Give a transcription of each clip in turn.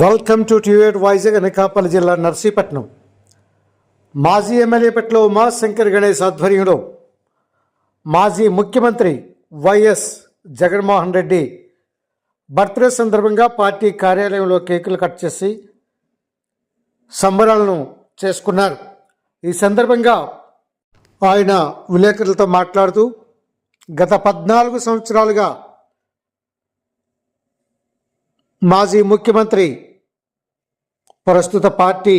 Welcome to టివేట్ వైజాగ్ అనకాపల్లి జిల్లా నర్సీపట్నం మాజీ ఎమ్మెల్యే పెట్లో ఉమాశంకర్ గణేష్ ఆధ్వర్యంలో మాజీ ముఖ్యమంత్రి వైఎస్ జగన్మోహన్ రెడ్డి బర్త్డే సందర్భంగా పార్టీ కార్యాలయంలో కేకులు కట్ చేసి సంబరాలను చేసుకున్నారు. ఈ సందర్భంగా ఆయన విలేకరులతో మాట్లాడుతూ గత పద్నాలుగు సంవత్సరాలుగా మాజీ ముఖ్యమంత్రి ప్రస్తుత పార్టీ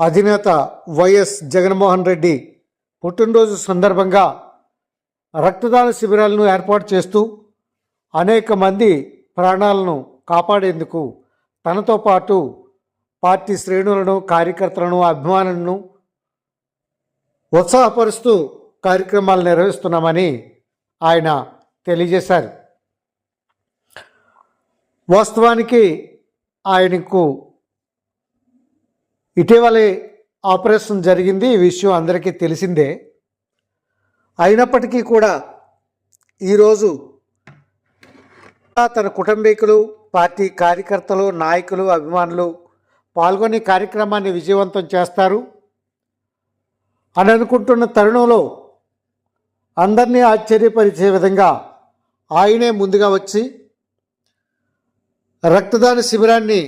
అధినేత వైఎస్ జగన్మోహన్ రెడ్డి పుట్టినరోజు సందర్భంగా రక్తదాన శిబిరాలను ఏర్పాటు చేస్తూ అనేక మంది ప్రాణాలను కాపాడేందుకు తనతో పాటు పార్టీ శ్రేణులను కార్యకర్తలను అభిమానులను ఉత్సాహపరుస్తూ కార్యక్రమాలు నిర్వహిస్తున్నామని ఆయన తెలియజేశారు. వాస్తవానికి ఆయనకు ఇటీవలే ఆపరేషన్ జరిగింది ఈ విషయం అందరికీ తెలిసిందే. అయినప్పటికీ కూడా ఈరోజు తన కుటుంబీకులు పార్టీ కార్యకర్తలు నాయకులు అభిమానులు పాల్గొని కార్యక్రమాన్ని విజయవంతం చేస్తారు. అని అనుకుంటున్న తరుణంలో అందరినీ ఆశ్చర్యపరిచే విధంగా ఆయనే ముందుగా వచ్చి రక్తదాన శిబిరాన్ని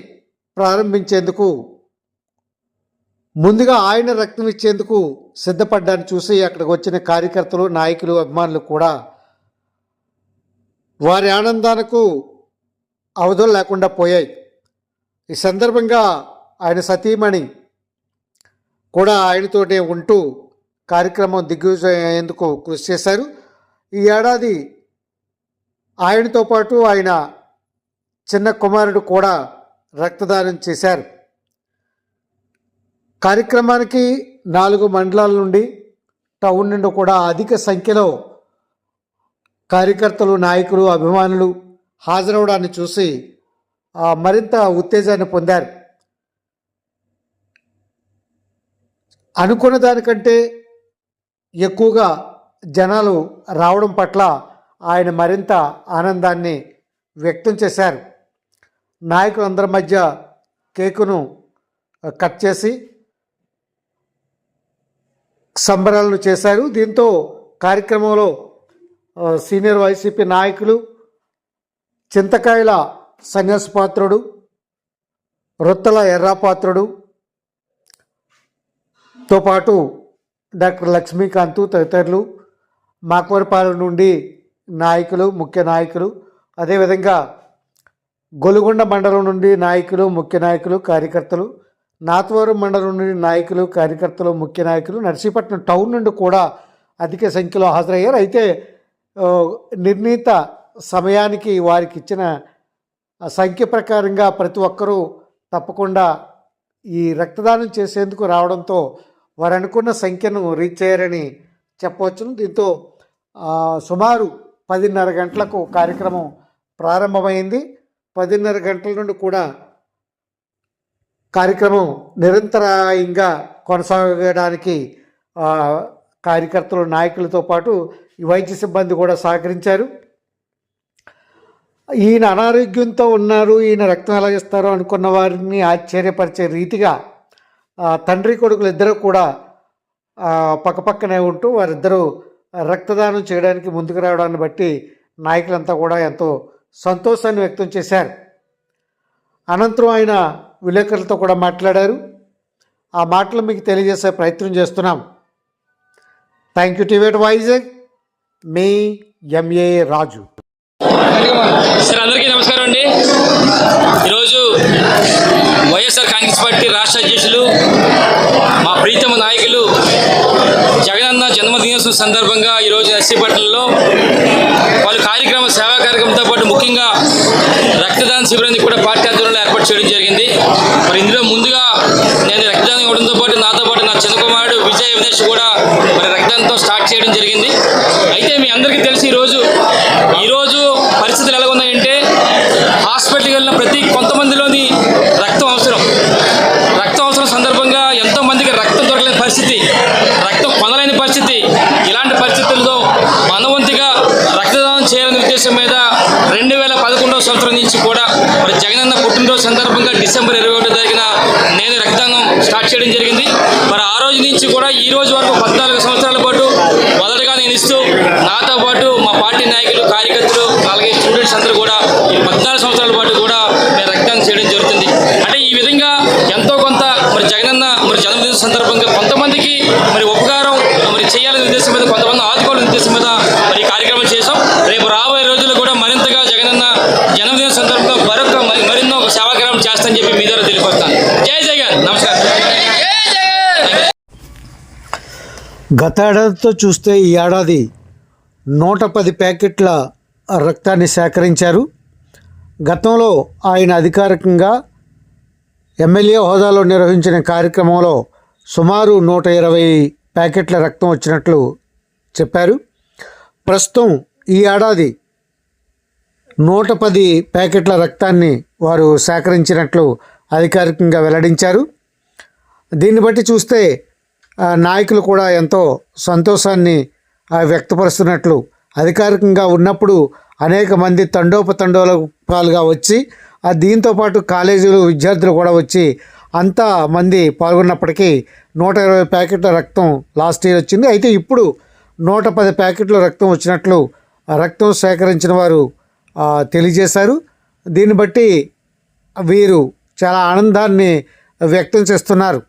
ప్రారంభించేందుకు ముందుగా ఆయన రక్తం ఇచ్చేందుకు సిద్ధపడ్డాన్ని చూసి అక్కడికి వచ్చిన కార్యకర్తలు నాయకులు అభిమానులు కూడా వారి ఆనందానికి అవధులు లేకుండా పోయాయి. ఈ సందర్భంగా ఆయన సతీమణి కూడా ఆయనతోటే ఉంటూ కార్యక్రమం దిగ్విజయం అయ్యేందుకు కృషి చేశారు. ఈ ఏడాది ఆయనతో పాటు ఆయన చిన్న కుమారుడు కూడా రక్తదానం చేశారు. కార్యక్రమానికి నాలుగు మండలాల నుండి టౌన్ నుండి కూడా అధిక సంఖ్యలో కార్యకర్తలు నాయకులు అభిమానులు హాజరవడాన్ని చూసి మరింత ఉత్తేజాన్ని పొందారు. అనుకున్న దానికంటే ఎక్కువగా జనాలు రావడం పట్ల ఆయన మరింత ఆనందాన్ని వ్యక్తం చేశారు. నాయకులందరి మధ్య కేకును కట్ చేసి సంబరాలను చేశారు. దీంతో కార్యక్రమంలో సీనియర్ వైసీపీ నాయకులు చింతకాయల సన్యాసపాత్రుడు రొత్తల ఎర్రాపాత్రుడు తో పాటు డాక్టర్ లక్ష్మీకాంత్ తదితరులు మాకవరపాలెం నుండి నాయకులు ముఖ్య నాయకులు. అదేవిధంగా గొలుగొండ మండలం నుండి నాయకులు ముఖ్య నాయకులు కార్యకర్తలు నాతవరం మండలం నుండి నాయకులు కార్యకర్తలు ముఖ్య నాయకులు నర్సీపట్నం టౌన్ నుండి కూడా అధిక సంఖ్యలో హాజరయ్యారు. అయితే నిర్ణీత సమయానికి వారికి ఇచ్చిన సంఖ్య ప్రకారంగా ప్రతి ఒక్కరూ తప్పకుండా ఈ రక్తదానం చేసేందుకు రావడంతో వారు అనుకున్న సంఖ్యను రీచ్ అయ్యారని చెప్పవచ్చును. దీంతో సుమారు పదిన్నర గంటలకు కార్యక్రమం ప్రారంభమైంది. పదిన్నర గంటల నుండి కూడా కార్యక్రమం నిరంతరాయంగా కొనసాగడానికి కార్యకర్తలు నాయకులతో పాటు వైద్య సిబ్బంది కూడా సహకరించారు. ఈయన అనారోగ్యంతో ఉన్నారు ఈయన రక్తం ఎలా ఇస్తారో అనుకున్న వారిని ఆశ్చర్యపరిచే రీతిగా తండ్రి కొడుకులు ఇద్దరు కూడా పక్కపక్కనే ఉంటూ వారిద్దరూ రక్తదానం చేయడానికి ముందుకు రావడాన్ని బట్టి నాయకులంతా కూడా ఎంతో సంతోషాన్ని వ్యక్తం చేశారు. అనంతరం ఆయన విలేకరులతో కూడా మాట్లాడారు. ఆ మాటలు మీకు తెలియజేసే ప్రయత్నం చేస్తున్నాం. థ్యాంక్ యూ టివేట్ వైజాగ్. మీ ఎంఏ రాజు. సార్ అందరికీ నమస్కారం అండి. ఈరోజు వైఎస్ఆర్ కాంగ్రెస్ పార్టీ రాష్ట్ర అధ్యక్షులు మా ప్రీతమ నాయకులు జగనన్న జన్మదినోత్సవం సందర్భంగా ఈరోజు ఎస్సీపట్నంలో పలు కార్యక్రమంతో పాటు ముఖ్యంగా రక్తదాన శిబిరాన్ని కూడా పార్టీ ఆధ్వర్యంలో ఏర్పాటు చేయడం జరిగింది. మరి ఇందులో ముందుగా నేను రక్తదానం ఇవ్వడంతో పాటు నాతో పాటు నా చిన్న కుమారుడు విజయ్ వినేష్ కూడా మరి రక్తదానంతో స్టార్ట్ చేయడం జరిగింది. అయితే మీ అందరికీ తెలిసి ఈరోజు సందర్భంగా డిసెంబర్ ఇరవై ఒకటో తారీఖున నేను రక్తాంగం స్టార్ట్ చేయడం జరిగింది. మరి ఆ రోజు నుంచి కూడా ఈ రోజు వరకు పద్నాలుగు సంవత్సరాల పాటు మొదటగా నేను ఇస్తూ నాతో పాటు మా పార్టీ నాయకులు కార్యకర్తలు అలాగే స్టూడెంట్స్ అందరూ కూడా ఈ పద్నాలుగు సంవత్సరాల పాటు కూడా గత ఏడాదితో చూస్తే ఈ ఏడాది నూట పది ప్యాకెట్ల రక్తాన్ని సేకరించారు. గతంలో ఆయన అధికారికంగా ఎమ్మెల్యే హోదాలో నిర్వహించిన కార్యక్రమంలో సుమారు నూట ఇరవై ప్యాకెట్ల రక్తం వచ్చినట్లు చెప్పారు. ప్రస్తుతం ఈ ఏడాది నూట పది ప్యాకెట్ల రక్తాన్ని వారు సేకరించినట్లు అధికారికంగా వెల్లడించారు. దీన్ని బట్టి చూస్తే నాయకులు కూడా ఎంతో సంతోషాన్ని వ్యక్తపరుస్తున్నట్లు అధికారికంగా ఉన్నప్పుడు అనేక మంది తండోపతండోపాలుగా వచ్చి దీంతోపాటు దీంతో పాటు కాలేజీలు విద్యార్థులు కూడా వచ్చి అంత మంది పాల్గొన్నప్పటికీ నూట ఇరవై ప్యాకెట్ల రక్తం లాస్ట్ ఇయర్ వచ్చింది. అయితే ఇప్పుడు నూట పది ప్యాకెట్ల రక్తం వచ్చినట్లు రక్తం సేకరించిన వారు తెలియజేశారు. దీన్ని బట్టి వీరు చాలా ఆనందాన్ని వ్యక్తం చేస్తున్నారు.